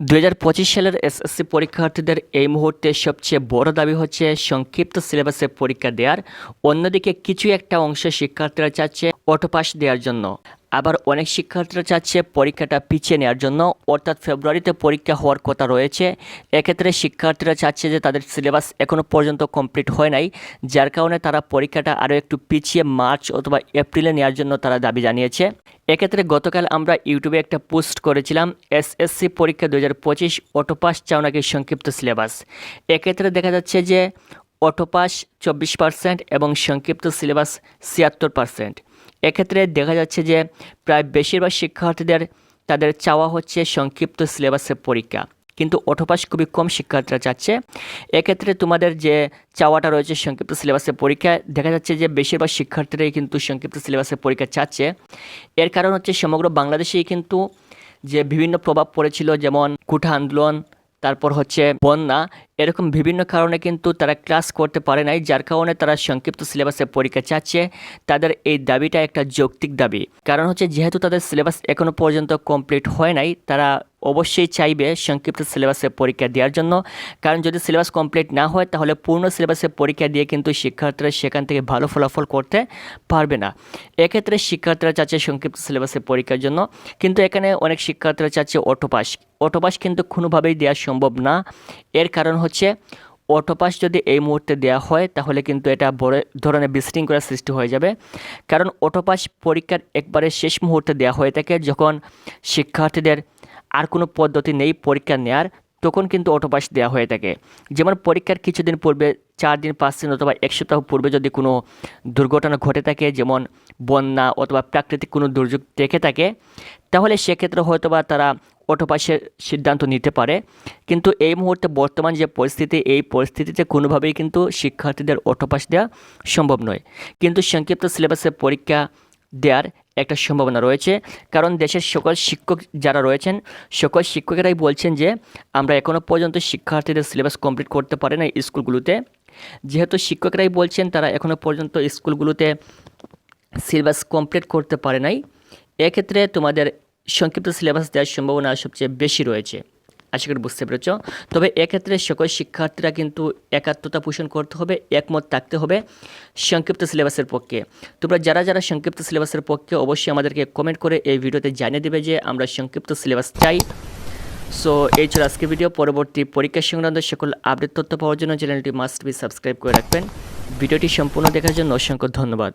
দুই হাজার পঁচিশ সালের এসএসসি পরীক্ষার্থীদের এই মুহূর্তে সবচেয়ে বড় দাবি হচ্ছে সংক্ষিপ্ত সিলেবাসে পরীক্ষা দেওয়ার। অন্যদিকে কিছু একটা অংশ শিক্ষার্থীরা চাচ্ছে অটোপাস দেওয়ার জন্য। আবার অনেক শিক্ষার্থীরা চাচ্ছে পরীক্ষাটা পিছিয়ে নেওয়ার জন্য, অর্থাৎ ফেব্রুয়ারিতে পরীক্ষা হওয়ার কথা রয়েছে। এক্ষেত্রে শিক্ষার্থীরা চাচ্ছে যে তাদের সিলেবাস এখনও পর্যন্ত কমপ্লিট হয় নাই, যার কারণে তারা পরীক্ষাটা আরও একটু পিছিয়ে মার্চ অথবা এপ্রিলে নেওয়ার জন্য তারা দাবি জানিয়েছে। এক্ষেত্রে গতকাল আমরা ইউটিউবে একটা পোস্ট করেছিলাম, এসএসসি পরীক্ষা দু হাজার পঁচিশ, অটোপাস চাও নাকি সংক্ষিপ্ত সিলেবাস। এক্ষেত্রে দেখা যাচ্ছে যে অটোপাস চব্বিশ পার্সেন্ট এবং সংক্ষিপ্ত সিলেবাস ছিয়াত্তর পার্সেন্ট। এক্ষেত্রে দেখা যাচ্ছে যে প্রায় বেশিরভাগ শিক্ষার্থীদের তাদের চাওয়া হচ্ছে সংক্ষিপ্ত সিলেবাসের পরীক্ষা। কিন্তু অটোপাস খুবই কম শিক্ষার্থীরা চাচ্ছে। এক্ষেত্রে তোমাদের যে চাওয়াটা রয়েছে সংক্ষিপ্ত সিলেবাসের পরীক্ষা দেখা যাচ্ছে যে বেশিরভাগ শিক্ষার্থীরাই কিন্তু সংক্ষিপ্ত সিলেবাসের পরীক্ষা চাচ্ছে। এর কারণ হচ্ছে সমগ্র বাংলাদেশেই কিন্তু যে বিভিন্ন প্রভাব পড়েছিল, যেমন কুঠা আন্দোলন, তারপর হচ্ছে বন্যা এরকম বিভিন্ন কারণে কিন্তু তারা ক্লাস করতে পারে নাই, যার কারণে তারা সংক্ষিপ্ত সিলেবাসে পরীক্ষা চাচ্ছে। তাদের এই দাবিটা একটা যৌক্তিক দাবি। কারণ হচ্ছে, যেহেতু তাদের সিলেবাস এখনও পর্যন্ত কমপ্লিট হয় নাই, তারা অবশ্যই চাইবে সংক্ষিপ্ত সিলেবাসে পরীক্ষা দেওয়ার জন্য। কারণ যদি সিলেবাস কমপ্লিট না হয়, তাহলে পূর্ণ সিলেবাসে পরীক্ষা দিয়ে কিন্তু শিক্ষার্থীরা সেখান থেকে ভালো ফলাফল করতে পারবে না। এক্ষেত্রে শিক্ষার্থীরা চাচ্ছে সংক্ষিপ্ত সিলেবাসে পরীক্ষার জন্য। কিন্তু এখানে অনেক শিক্ষার্থীরা চাচ্ছে অটোপাস অটোপাস কিন্তু কোনোভাবেই দেওয়া সম্ভব না। এর কারণ হচ্ছে অটোপাস যদি এই মুহূর্তে দেওয়া হয়, তাহলে কিন্তু এটা বড় ধরনের বিশৃঙ্খলার সৃষ্টি হয়ে যাবে। কারণ অটোপাস পরীক্ষার একবারে শেষ মুহূর্তে দেওয়া হয়ে থাকে, যখন শিক্ষার্থীদের আর কোনো পদ্ধতি নেই পরীক্ষা নেয়ার, তখন কিন্তু অটোপাস দেওয়া হয়ে থাকে। যেমন পরীক্ষার কিছুদিন পূর্বে, চার দিন, পাঁচ দিন অথবা এক সপ্তাহ পূর্বে যদি কোনো দুর্ঘটনা ঘটে থাকে, যেমন বন্যা অথবা প্রাকৃতিক কোনো দুর্যোগ দেখে থাকে, তাহলে সেক্ষেত্রে হয়তো বা তারা অটোপাসের সিদ্ধান্ত নিতে পারে। কিন্তু এই মুহূর্তে বর্তমান যে পরিস্থিতি, এই পরিস্থিতিতে কোনোভাবেই কিন্তু শিক্ষার্থীদের অটোপাস দেওয়া সম্ভব নয়। কিন্তু সংক্ষিপ্ত সিলেবাসের পরীক্ষা দেওয়ার একটা সম্ভাবনা রয়েছে। কারণ দেশের সকল শিক্ষক যারা রয়েছেন, সকল শিক্ষকেরাই বলছেন যে, আমরা এখনও পর্যন্ত শিক্ষার্থীদের সিলেবাস কমপ্লিট করতে পারে না স্কুলগুলোতে। যেহেতু শিক্ষকরাই বলছেন, তারা এখনও পর্যন্ত স্কুলগুলোতে সিলেবাস কমপ্লিট করতে পারে নাই। এক্ষেত্রে তোমাদের সংক্ষিপ্ত সিলেবাস দেওয়ার সম্ভাবনা সবচেয়ে বেশি রয়েছে। আশা করি বুঝতে পেরেছ। তবে এক্ষেত্রে সকল শিক্ষার্থীরা কিন্তু একাত্মতা পোষণ করতে হবে, একমত থাকতে হবে সংক্ষিপ্ত সিলেবাসের পক্ষে। তোমরা যারা যারা সংক্ষিপ্ত সিলেবাসের পক্ষে অবশ্যই আমাদেরকে কমেন্ট করে এই ভিডিওতে জানিয়ে দেবে যে আমরা সংক্ষিপ্ত সিলেবাস চাই। সো এই ছিল আজকে ভিডিও পরবর্তী পরীক্ষা সংক্রান্ত সকল আপডেট তথ্য পাওয়ার জন্য চ্যানেলটি মাস্ট বি সাবস্ক্রাইব করে রাখবেন। ভিডিওটি সম্পূর্ণ দেখার জন্য অসংখ্য ধন্যবাদ।